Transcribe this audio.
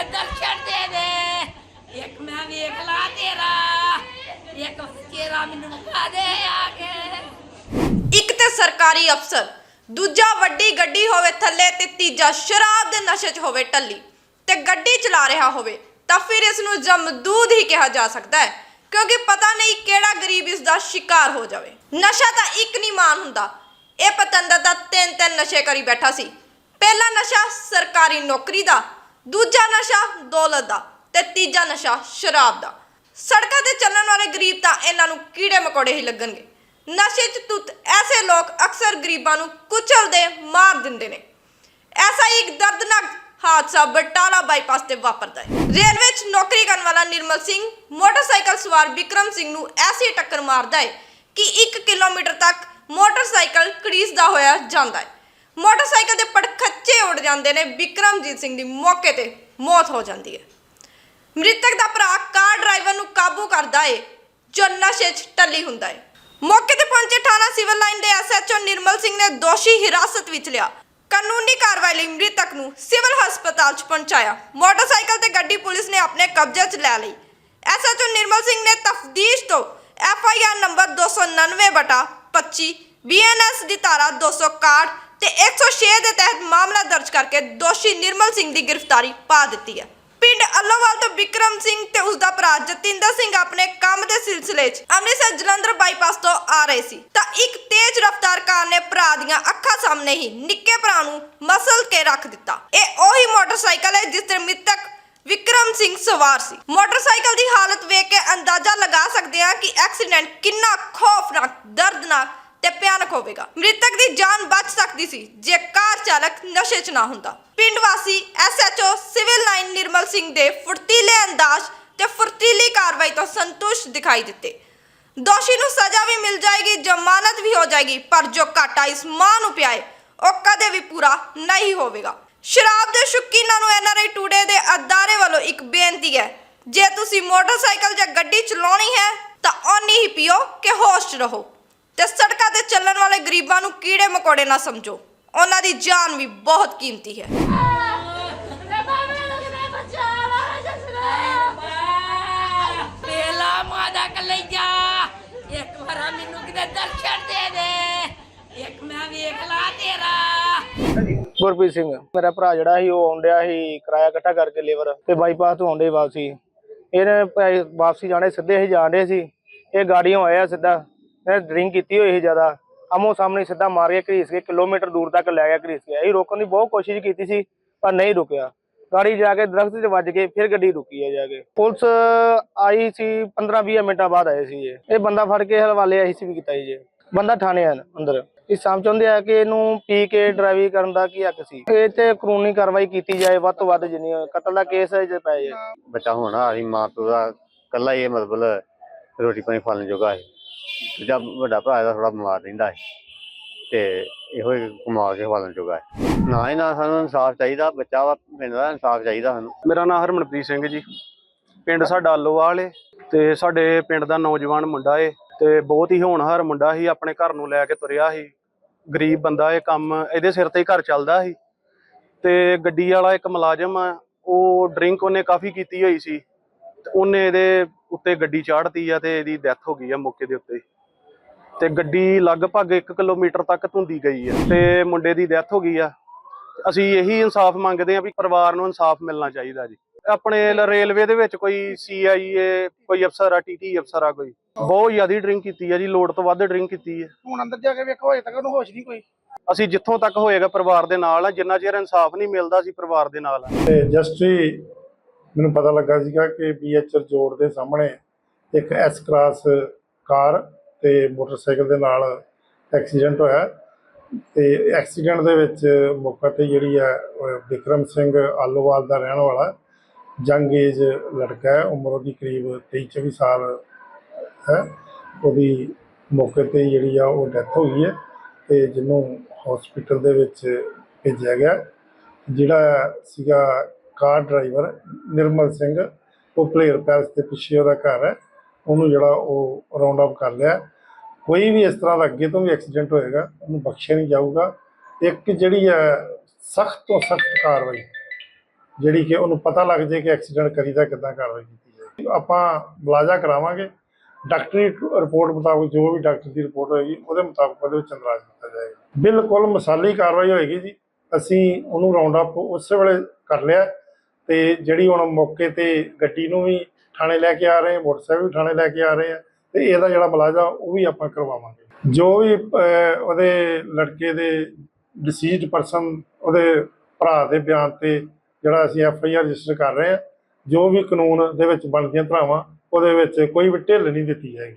ਦੇ ਦਰਸ਼ਨ ਦੇ ਦੇ ਇੱਕ ਮੈਂ ਵੇਖ ਲਾ ਤੇਰਾ, ਇੱਕ ਚਿਹਰਾ ਮੈਨੂੰ ਖਾ ਦੇ ਆ ਕੇ। ਇੱਕ ਤੇ ਸਰਕਾਰੀ ਅਫਸਰ, ਦੂਜਾ ਵੱਡੀ ਗੱਡੀ ਹੋਵੇ ਥੱਲੇ ਤੇ ਤੀਜਾ ਸ਼ਰਾਬ ਦੇ ਨਸ਼ੇ 'ਚ ਹੋਵੇ ਟੱਲੀ ਤੇ ਗੱਡੀ ਚਲਾ ਰਿਹਾ ਹੋਵੇ, ਤਾਂ ਫਿਰ ਇਸ ਨੂੰ ਜਮਦੂਦ ਹੀ ਕਿਹਾ ਜਾ ਸਕਦਾ ਹੈ, ਕਿਉਂਕਿ ਪਤਾ ਨਹੀਂ ਕਿਹੜਾ ਗਰੀਬ ਇਸ ਦਾ ਸ਼ਿਕਾਰ ਹੋ ਜਾਵੇ। ਨਸ਼ਾ ਤਾਂ ਇੱਕ ਨਹੀਂ ਮਾਨ ਹੁੰਦਾ। ਇਹ ਪਤੰਦਰ ਦਾ ਤਿੰਨ ਤਿੰਨ ਨਸ਼ੇ ਕਰੀ ਬੈਠਾ ਸੀ। ਪਹਿਲਾ ਨਸ਼ਾ ਸਰਕਾਰੀ ਨੌਕਰੀ ਦਾ ਦੂਜਾ ਨਸ਼ਾ ਦੌਲਤ ਦਾ ਤੇ ਤੀਜਾ ਨਸ਼ਾ ਸ਼ਰਾਬ ਦਾ। ਸੜਕਾਂ ਤੇ ਚੱਲਣ ਵਾਲੇ ਗਰੀਬ ਤਾਂ ਇਹਨਾਂ ਨੂੰ ਕੀੜੇ ਮਕੌੜੇ ਹੀ ਲੱਗਣਗੇ। ਨਸ਼ੇ 'ਚ ਤੁੱਤ ਐਸੇ ਲੋਕ ਅਕਸਰ ਗਰੀਬਾਂ ਨੂੰ ਕੁਚਲਦੇ ਮਾਰ ਦਿੰਦੇ ਨੇ। ਐਸਾ ਹੀ ਇੱਕ ਦਰਦਨਾਕ ਹਾਦਸਾ ਬਟਾਲਾ ਬਾਈਪਾਸ ਤੇ ਵਾਪਰਦਾ ਹੈ। ਰੇਲਵੇ 'ਚ ਨੌਕਰੀ ਕਰਨ ਵਾਲਾ ਨਿਰਮਲ ਸਿੰਘ ਮੋਟਰਸਾਈਕਲ ਸਵਾਰ ਵਿਕਰਮ ਸਿੰਘ ਨੂੰ ਐਸੀ ਟੱਕਰ ਮਾਰਦਾ ਹੈ ਕਿ 1 ਕਿਲੋਮੀਟਰ ਤੱਕ ਮੋਟਰਸਾਈਕਲ ਘੜੀਸਦਾ ਹੋਇਆ ਜਾਂਦਾ ਹੈ। ਮੋਟਰਸਾਈਕਲ ਦੇ ਪੜਖੱਚੇ ਉੱਡ ਜਾਂਦੇ ਨੇ ਵਿਕਰਮਜੀਤ ਸਿੰਘ ਦੀ ਮੌਕੇ ਤੇ ਮੌਤ ਹੋ ਜਾਂਦੀ ਹੈ। ਮ੍ਰਿਤਕ ਦਾ ਭਰਾ ਕਾਰ ਡਰਾਈਵਰ ਨੂੰ ਕਾਬੂ ਕਰਦਾ ਏ, ਜੋ ਨਸ਼ੇ 'ਚ ਟੱਲੀ ਹੁੰਦਾ ਏ। ਮੌਕੇ ਤੇ ਪਹੁੰਚੇ ਥਾਣਾ ਸਿਵਲ ਲਾਈਨ ਦੇ ਐਸਐਚਓ ਨਿਰਮਲ ਸਿੰਘ ਨੇ ਦੋਸ਼ੀ ਹਿਰਾਸਤ ਵਿੱਚ ਲਿਆ। ਕਾਨੂੰਨੀ ਕਾਰਵਾਈ ਲਈ ਮ੍ਰਿਤਕ ਨੂੰ ਸਿਵਲ ਹਸਪਤਾਲ 'ਚ ਪਹੁੰਚਾਇਆ। ਮੋਟਰਸਾਈਕਲ ਤੇ ਗੱਡੀ ਪੁਲਿਸ ਨੇ ਆਪਣੇ ਕਬਜ਼ੇ 'ਚ ਲੈ ਲਈ। ਐਸਐਚਓ ਨਿਰਮਲ ਸਿੰਘ ਨੇ ਤਫਦੀਸ਼ ਤੋਂ ਐਫਆਈਆਰ ਨੰਬਰ 299 ਬਟਾ 25 ਬੀਐਨਐਸ ਦੀ ਧਾਰਾ 261 ਤੇ 106 ਦੇ ਤਹਿਤ ਮਾਮਲਾ ਦਰਜ ਕਰਕੇ ਦੋਸ਼ੀ ਨਿਰਮਲ ਸਿੰਘ ਦੀ ਗ੍ਰਿਫਤਾਰੀ ਪਾ ਦਿੱਤੀ ਹੈ। ਪਿੰਡ ਅੱਲੋਵਾਲ ਤੋਂ ਵਿਕਰਮ ਸਿੰਘ ਤੇ ਉਸ ਦਾ ਭਰਾ ਜਤਿੰਦਰ ਸਿੰਘ ਆਪਣੇ ਕੰਮ ਦੇ ਸਿਲਸਿਲੇ 'ਚ ਅੰਮ੍ਰਿਤਸਰ ਜਲੰਧਰ ਬਾਈਪਾਸ ਤੋਂ ਆ ਰਹੇ ਸੀ। ਤਾਂ ਇੱਕ ਤੇਜ਼ ਰਫ਼ਤਾਰ ਕਾਰ ਨੇ ਭਰਾ ਦੀਆਂ ਅੱਖਾਂ ਸਾਹਮਣੇ ਹੀ ਨਿੱਕੇ ਭਰਾ ਨੂੰ ਮਸਲ ਕੇ ਰੱਖ ਦਿੱਤਾ। ਇਹ ਉਹੀ ਮੋਟਰਸਾਈਕਲ ਹੈ ਜਿਸ ਤੇ ਮ੍ਰਿਤਕ ਵਿਕਰਮ ਸਿੰਘ ਸਵਾਰ ਸੀ। ਮੋਟਰਸਾਈਕਲ ਦੀ ਹਾਲਤ ਵੇਖ ਕੇ ਅੰਦਾਜ਼ਾ ਲਗਾ ਸਕਦੇ ਹਾਂ ਕਿ ਐਕਸੀਡੈਂਟ ਕਿੰਨਾ ਖੌਫਨਾਕ, ਦਰਦਨਾਕ ਤੇ ਭਿਆਨਕ ਹੋਵੇਗਾ। ਮ੍ਰਿਤਕ ਦੀ ਜਾਨ ਬਚ ਸਕਦੀ ਸੀ, ਜੇ ਕਾਰ ਚਾਲਕ ਨਸ਼ੇ 'ਚ ਨਾ ਹੁੰਦਾ। ਪਿੰਡ ਵਾਸੀ SHO civil line Nirmal Singh ਦੇ ਫੁਰਤੀਲੇ ਅੰਦਾਜ਼ ਤੇ ਫੁਰਤੀਲੀ ਕਾਰਵਾਈ ਤੋਂ ਸੰਤੁਸ਼ਟ ਦਿਖਾਈ ਦਿੱਤੇ। ਦੋਸ਼ੀ ਨੂੰ ਸਜ਼ਾ ਵੀ ਮਿਲ ਜਾਏਗੀ, ਜ਼ਮਾਨਤ ਵੀ ਹੋ ਜਾਏਗੀ, ਪਰ ਜੋ ਘਾਟਾ ਇਸ ਮਾਂ ਨੂੰ ਪਿਆ ਉਹ ਕਦੇ ਵੀ ਪੂਰਾ ਨਹੀਂ ਹੋਵੇਗਾ। ਸ਼ਰਾਬ ਦੇ ਸ਼ੁਕੀਨਾਂ ਨੂੰ ਐਨਆਰਆਈ ਟੂਡੇ ਦੇ ਅਦਾਰੇ ਵੱਲੋਂ ਇੱਕ ਬੇਨਤੀ ਹੈ, ਜੇ ਤੁਸੀਂ ਮੋਟਰਸਾਈਕਲ ਜਾਂ ਗੱਡੀ ਚਲਾਉਣੀ ਹੈ, ਤਾਂ ਓਨੀ ਹੀ ਪੀਓ ਕਿ ਹੋਸ਼ ਰਹੋ। ਤੇ ਸੜਕਾਂ ਤੇ ਚੱਲਣ ਵਾਲੇ ਗਰੀਬਾਂ ਨੂੰ ਕੀੜੇ ਮਕੌੜੇ ਨਾ ਸਮਝੋ। ਉਹਨਾਂ ਦੀ ਜਾਨ ਵੀ ਬਹੁਤ ਕੀਮਤੀ ਹੈ। ਪਹਿਲਾ ਮਾਦਾ ਕਲਈਆ ਇੱਕ ਵਾਰ ਮੈਨੂੰ ਕਿਤੇ ਦਰਸ਼ਨ ਦੇ ਦੇ। ਇੱਕ ਮੈਂ ਵੇਖ ਲਾ ਤੇਰਾ। ਗੁਰਪ੍ਰੀਤ ਸਿੰਘ ਮੇਰਾ ਭਰਾ ਜਿਹੜਾ ਸੀ ਉਹ ਆਉਂਦਿਆ ਸੀ ਕਿਰਾਇਆ ਇਕੱਠਾ ਕਰਕੇ ਲੇਬਰ ਤੇ ਬਾਈਪਾਸ ਤੋਂ ਆਉਂਦੇ ਵਾਪਸੀ। ਇਹਨੇ ਵਾਪਸੀ ਜਾਣੇ ਸਿੱਧੇ ਹੀ ਜਾਣਦੇ ਸੀ। ਇਹ ਗਾੜੀਆਂ ਆਇਆ ਸਿੱਧਾ। ਡਰਿੰਕ ਕੀਤੀ ਹੋਈ ਸੀ ਜ਼ਿਆਦਾ। ਆਮੋ ਸਾਹਮਣੇ ਸਿੱਧਾ ਮਾਰ ਕੇ ਘਰੀਸ ਕੇ ਕਿਲੋਮੀਟਰ ਦੂਰ ਤੱਕ ਲੈ ਗਿਆ ਘਰੀਸ ਕੇ। ਅਸੀਂ ਰੋਕਣ ਦੀ ਬਹੁਤ ਕੋਸ਼ਿਸ਼ ਕੀਤੀ ਸੀ, ਪਰ ਨਹੀਂ ਰੁਕਿਆ। ਗਾੜੀ ਜਾ ਕੇ ਦਰਖਤ 'ਚ ਵੱਜ ਕੇ ਫਿਰ ਗੱਡੀ ਰੁਕੀ ਹੈ ਜਾ ਕੇ। ਪੁਲਿਸ ਆਈ ਸੀ 15-20 ਮਿੰਟਾਂ ਬਾਅਦ ਆਏ ਸੀ ਇਹ। ਬੰਦਾ ਫੜ ਕੇ ਹਵਾਲੇ ਆਈ ਸੀ ਵੀ ਕੀਤਾ ਜੀ ਬੰਦਾ ਥਾਣੇ ਆ ਅੰਦਰ। ਇਹ ਸਾਮ ਆ ਕਿ ਇਹਨੂੰ ਪੀ ਕੇ ਡਰਾਈਵਿੰਗ ਕਰਨ ਦਾ ਕੀ ਹੱਕ ਸੀ? ਇਹ ਤੇ ਕਾਨੂੰਨੀ ਕਾਰਵਾਈ ਕੀਤੀ ਜਾਏ, ਵੱਧ ਤੋਂ ਵੱਧ ਜਿੰਨੀ ਕਤਲ ਦਾ ਕੇਸ ਹੈ, ਜੇ ਪਏ ਬੱਚਾ ਹੋਣਾ, ਅਸੀਂ ਮਾਂ ਪਿਓ ਦਾ ਕੱਲਾ ਹੀ ਇਹ ਮਤਲਬ ਰੋਟੀ ਪਾਣੀ ਫਾਲਣ ਜੋਗਾ ਹੈ। ਦੂਜਾ ਵੱਡਾ ਭਰਾ ਦਾ ਥੋੜਾ ਬਿਮਾਰ ਰਹਿੰਦਾ ਹੈ ਤੇ ਇਹੋ ਹੀ ਕਮਾ ਕੇ ਖਵਾਲਣ ਜੋਗਾ ਹੈ ਨਾ ਹੀ ਨਾ ਸਾਨੂੰ ਇਨਸਾਫ ਚਾਹੀਦਾ, ਬੱਚਾ ਵਾ, ਪਿੰਡ ਦਾ ਇਨਸਾਫ ਚਾਹੀਦਾ ਸਾਨੂੰ। ਮੇਰਾ ਨਾਮ ਹਰਮਨਪ੍ਰੀਤ ਸਿੰਘ ਜੀ। ਪਿੰਡ ਸਾਡਾ ਆਲੋਵਾਲ ਏ ਤੇ ਸਾਡੇ ਪਿੰਡ ਦਾ ਨੌਜਵਾਨ ਮੁੰਡਾ ਏ ਤੇ ਬਹੁਤ ਹੀ ਹੋਣਹਾਰ ਮੁੰਡਾ ਸੀ, ਆਪਣੇ ਘਰ ਨੂੰ ਲੈ ਕੇ ਤੁਰਿਆ ਸੀ। ਗਰੀਬ ਬੰਦਾ ਏ, ਕੰਮ ਇਹਦੇ ਸਿਰ ਤੇ ਹੀ ਘਰ ਚੱਲਦਾ ਸੀ। ਤੇ ਗੱਡੀ ਵਾਲਾ ਇੱਕ ਮੁਲਾਜ਼ਮ ਉਹ ਡਰਿੰਕ ਉਹਨੇ ਕਾਫੀ ਕੀਤੀ ਹੋਈ ਸੀ। ਉਹਨੇ ਇਹਦੇ ਉੱਤੇ ਗੱਡੀ ਚਾੜਤੀ ਆ ਤੇ ਇਹਦੀ ਡੈਥ ਹੋ ਗਈ ਆ ਮੌਕੇ ਦੇ ਉੱਤੇ। ਤੇ ਗੱਡੀ ਲਗਭਗ 1 ਕਿਲੋਮੀਟਰ ਤੱਕ ਧੁੰਦੀ ਗਈ ਆ ਤੇ ਮੁੰਡੇ ਦੀ ਡੈਥ ਹੋ ਗਈ ਆ। ਅਸੀਂ ਇਹੀ ਇਨਸਾਫ ਮੰਗਦੇ ਆ ਵੀ ਪਰਿਵਾਰ ਨੂੰ ਇਨਸਾਫ ਮਿਲਣਾ ਚਾਹੀਦਾ ਜੀ। ਆਪਣੇ ਰੇਲਵੇ ਦੇ ਵਿੱਚ ਕੋਈ ਸੀਆਈਏ ਕੋਈ ਅਫਸਰ ਆ ਟੀਟੀ ਅਫਸਰ ਆ ਕੋਈ ਬਹੁਤ ਜ਼ਿਆਦਾ ਡਰਿੰਕ ਕੀਤੀ ਆ ਜੀ ਲੋੜ ਤੋਂ ਵੱਧ ਡਰਿੰਕ ਕੀਤੀ ਹੈ ਹੁਣ ਅੰਦਰ ਜਾ ਕੇ ਵੇਖੋ ਹਜੇ ਤੱਕ ਉਹਨੂੰ ਹੋਸ਼ ਨਹੀਂ ਕੋਈ। ਅਸੀਂ ਜਿੱਥੋਂ ਤੱਕ ਹੋਏਗਾ ਪਰਿਵਾਰ ਦੇ ਨਾਲ ਆ ਜਿੰਨਾ ਚਿਰ ਇਨਸਾਫ ਨਹੀਂ ਮਿਲਦਾ ਅਸੀਂ ਪਰਿਵਾਰ ਦੇ ਨਾਲ ਆ। ਤੇ ਜਸਟ ਹੀ ਮੈਨੂੰ ਪਤਾ ਲੱਗਾ ਸੀਗਾ ਕਿ ਬੀਐਚਆਰ ਜੋੜ ਦੇ ਸਾਹਮਣੇ ਇੱਕ ਐਸ ਕਲਾਸ ਕਾਰ ਤੇ ਮੋਟਰਸਾਈਕਲ ਦੇ ਨਾਲ ਐਕਸੀਡੈਂਟ ਹੋਇਆ। ਤੇ ਐਕਸੀਡੈਂਟ ਦੇ ਵਿੱਚ ਮੌਕੇ ਤੇ ਜਿਹੜੀ ਹੈ, ਉਹ ਵਿਕਰਮ ਸਿੰਘ ਆਲੋਵਾਲ ਦਾ ਰਹਿਣ ਵਾਲਾ ਜੰਗ ਏਜ ਲੜਕਾ ਹੈ। ਉਮਰ ਉਹਦੀ ਕਰੀਬ 23 24 ਸਾਲ ਹੈ। ਉਹਦੀ ਮੌਕੇ ਤੇ ਜਿਹੜੀ ਆ, ਉਹ ਡੈਥ ਹੋ ਗਈ ਹੈ ਤੇ ਜਿਹਨੂੰ ਹਸਪੀਟਲ ਦੇ ਵਿੱਚ ਭੇਜਿਆ ਗਿਆ। ਜਿਹੜਾ ਸੀਗਾ ਕਾਰ ਡਰਾਈਵਰ ਨਿਰਮਲ ਸਿੰਘ, ਉਹ ਪਲੇਅਰ ਪੈਲਸ ਦੇ ਪਿੱਛੇ ਉਹਦਾ ਘਰ ਹੈ। ਉਹਨੂੰ ਜਿਹੜਾ ਉਹ ਰਾਉਂਡ ਅਪ ਕਰ ਲਿਆ। ਕੋਈ ਵੀ ਇਸ ਤਰ੍ਹਾਂ ਦਾ ਅੱਗੇ ਤੋਂ ਵੀ ਐਕਸੀਡੈਂਟ ਹੋਏਗਾ, ਉਹਨੂੰ ਬਖਸ਼ਿਆ ਨਹੀਂ ਜਾਊਗਾ। ਇੱਕ ਜਿਹੜੀ ਹੈ ਸਖਤ ਤੋਂ ਸਖਤ ਕਾਰਵਾਈ, ਜਿਹੜੀ ਕਿ ਉਹਨੂੰ ਪਤਾ ਲੱਗ ਜੇ ਕਿ ਐਕਸੀਡੈਂਟ ਕਰੀਦਾ ਕਿੱਦਾਂ ਕਾਰਵਾਈ ਕੀਤੀ ਜਾਏਗੀ। ਆਪਾਂ ਮੁਲਾਜ਼ਾ ਕਰਾਵਾਂਗੇ। ਡਾਕਟਰੀ ਰਿਪੋਰਟ ਮੁਤਾਬਕ, ਜੋ ਵੀ ਡਾਕਟਰ ਦੀ ਰਿਪੋਰਟ ਹੋਏਗੀ, ਉਹਦੇ ਮੁਤਾਬਕ ਉਹਦੇ ਵਿੱਚ ਅੰਦਰਾਜ ਕੀਤਾ ਜਾਏਗਾ। ਬਿਲਕੁਲ ਮਸਾਲੀ ਕਾਰਵਾਈ ਹੋਏਗੀ ਜੀ। ਅਸੀਂ ਉਹਨੂੰ ਰਾਉਂਡ ਅਪ ਉਸੇ ਵੇਲੇ ਕਰ ਲਿਆ। ਤੇ ਜਿਹੜੀ ਹੁਣ ਮੌਕੇ ਤੇ ਗੱਡੀ ਨੂੰ ਵੀ ਥਾਣੇ ਲੈ ਕੇ ਆ ਰਹੇ ਹਾਂ ਮੋਟਰਸਾਈਕਲ ਵੀ ਥਾਣੇ ਲੈ ਕੇ ਆ ਰਹੇ ਆ, ਤੇ ਇਹਦਾ ਜਿਹੜਾ ਮੁਲਾਜ਼ਾ ਉਹ ਵੀ ਆਪਾਂ ਕਰਵਾਵਾਂਗੇ। ਜੋ ਵੀ ਉਹਦੇ ਲੜਕੇ ਦੇ ਡਿਸੀਜ਼ਡ ਪਰਸਨ ਉਹਦੇ ਭਰਾ ਦੇ ਬਿਆਨ ਤੇ ਜਿਹੜਾ ਅਸੀਂ ਐਫ ਆਈ ਆਰ ਰਜਿਸਟਰ ਕਰ ਰਹੇ ਹਾਂ ਜੋ ਵੀ ਕਾਨੂੰਨ ਦੇ ਵਿੱਚ ਬਣਦੀਆਂ ਧਰਾਵਾਂ, ਉਹਦੇ ਵਿੱਚ ਕੋਈ ਵੀ ਢਿੱਲ ਨਹੀਂ ਦਿੱਤੀ ਜਾਏਗੀ।